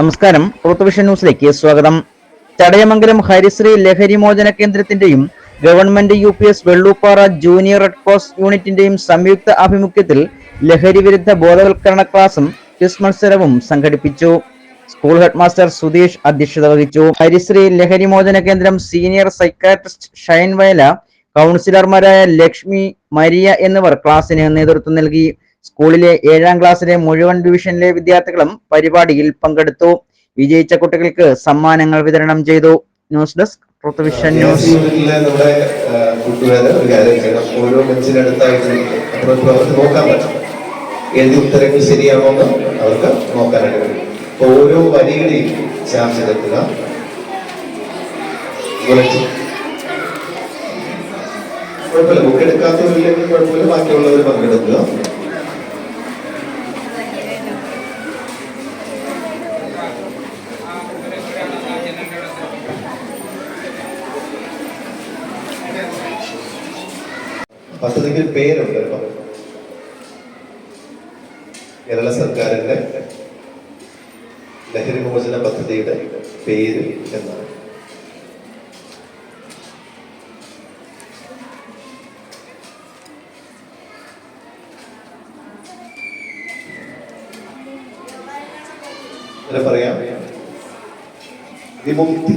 നമസ്കാരം. പുറത്തുവിഷൻ ന്യൂസിലേക്ക് സ്വാഗതം. ചടയമംഗലം ഹരിശ്രീ ലഹരി മോചന കേന്ദ്രത്തിന്റെയും government U P S Velluppara junior red cross യൂണിറ്റിന്റെയും സംയുക്ത ആഭിമുഖ്യത്തിൽ ലഹരി വിരുദ്ധ ബോധവൽക്കരണ ക്ലാസും ക്വിസ് മത്സരവും സംഘടിപ്പിച്ചു. സ്കൂൾ ഹെഡ്മാസ്റ്റർ സുധീഷ് അധ്യക്ഷത വഹിച്ചു. ഹരിശ്രീ ലഹരി മോചന കേന്ദ്രം സീനിയർ സൈക്കാട്രിസ്റ്റ് ഷൈൻ വയല കൗൺസിലർമാരായ ലക്ഷ്മി മരിയ എന്നിവർ ക്ലാസിന് നേതൃത്വം നൽകി. സ്കൂളിലെ ഏഴാം ക്ലാസ്സിലെ മുഴുവൻ ഡിവിഷനിലെ വിദ്യാർത്ഥികളും പരിപാടിയിൽ പങ്കെടുത്തു. വിജയിച്ച കുട്ടികൾക്ക് സമ്മാനങ്ങൾ വിതരണം ചെയ്തു. News desk Rithuvision news. ഓരോ ബെഞ്ചിനടുത്തായിട്ട് പ്രവർത്തി നോക്കാൻ പറ്റും. എഴുതി ഉത്തരങ്ങൾ ശരിയാണോ എന്ന് അവർക്ക് നോക്കാനായിട്ട് കഴിയും ഓരോ വരികളെയും ചെയ്തെത്തുക കുറച്ച് കുഴപ്പമില്ല. ബുക്ക് എടുക്കാത്തവരില്ലെങ്കിൽ കുഴപ്പമില്ല. ബാക്കിയുള്ളവർ പങ്കെടുക്കുക. പദ്ധതിക്ക് ഒരു പേരുണ്ട് കേട്ടോ. കേരള സർക്കാരിന്റെ ലഹരി മോചന പദ്ധതിയുടെ പേര് എന്നാണ്. പറയാം. വിമുക്തി.